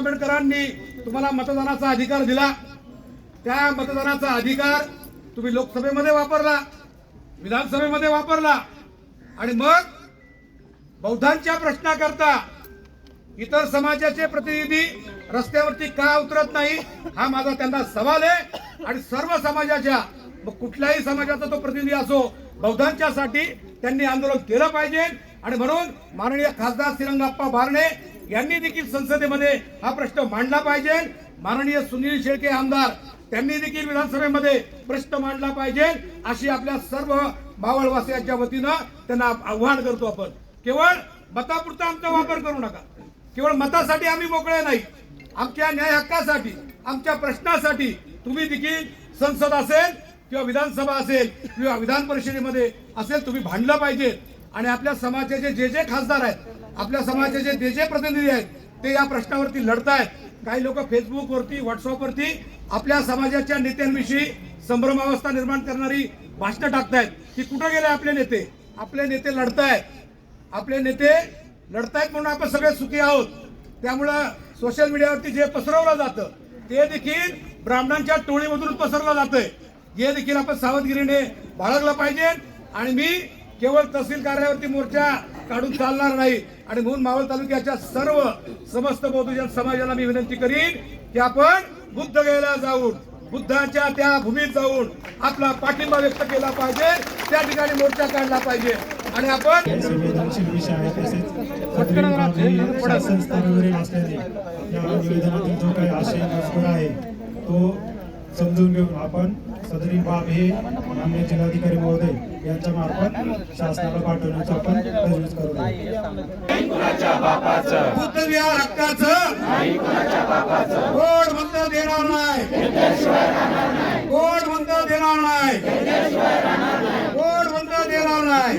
आंबेडकरांनी तुम्हाला मतदानाचा अधिकार दिला. त्या मतदानाचा अधिकार तुम्ही लोकसभेमध्ये वापरला विधानसभेमध्ये वापरला. आणि मग बौद्धांच्या प्रश्नाकरता इतर समाजाचे प्रतिनिधी रस्त्यावरती का उतरत नाही हा माझा त्यांना सवाल आहे. आणि सर्व समाजाच्या मग कुठल्याही समाजाचा तो प्रतिनिधी असो बौद्धांच्यासाठी त्यांनी आंदोलन केलं पाहिजे. आणि म्हणून माननीय खासदार श्रीरंगाप्पा बारणे यांनी देखील संसदेमध्ये हा प्रश्न मांडला पाहिजे. माननीय सुनील शेळके आमदार त्यांनी देखील विधानसभेमध्ये प्रश्न मांडला पाहिजे. अशी आपल्या सर्व मावळवासियांच्या वतीनं त्यांना आव्हान करतो आपण. केवळ मतापुरता आमचा वापर करू नका. केवळ मतासाठी आम्ही मोकळे नाही. आमच्या न्याय हक्कासाठी आमच्या प्रश्नासाठी तुम्ही देखील संसद असेल किंवा विधानसभा असेल किंवा विधान परिषदेमध्ये असेल तुम्ही भांडलं पाहिजे. आणि आपल्या समाजाचे जे जे खासदार आहेत आपल्या समाजाचे जे जे प्रतिनिधी आहेत ते या प्रश्नावरती लढतायत. काही लोक फेसबुकवरती व्हॉट्सअपवरती आपल्या समाजाच्या नेत्यांविषयी संभ्रमावस्था निर्माण करणारी भाषणं टाकतायत. की कुठं गेले आपले नेते? आपले नेते लढतायत. आपले नेते लढतायत म्हणून आपण सगळे सुखी आहोत. त्यामुळं सोशल मीडियावरती जे पसरवलं जातं ते देखील ब्राह्मणांच्या टोळीमधून पसरलं जातंय. हे देखील आपण सावधगिरीने बाळगलं पाहिजे. आणि मी केवळ तहसील कार्यालयावरती मोर्चा काढून चालणार नाही. आणि म्हणून मावळ तालुक्याच्या सर्व समस्त बौद्धजन समाजाला मी विनंती करीन की आपण बुद्धगयेला जाऊन बुद्धाच्या त्या भूमीत जाऊन आपला पाठिंबा व्यक्त केला पाहिजे त्या ठिकाणी मोर्चा काढला पाहिजे. आणि आपण शासन स्तरावरील असल्याने या निवेदनातील जो काही आशय मजकूर आहे तो समजून घेऊन आपण सदरी बाब हे मान्य जिल्हाधिकारी महोदय यांच्या मार्फत शासनाला पाठवण्याचा आपण तजवीज करू बुद्ध विहार हक्काचं कोण म्हणतं देणार नाही? कोण म्हणतं देणार नाही? कोण म्हणतं देणार नाही?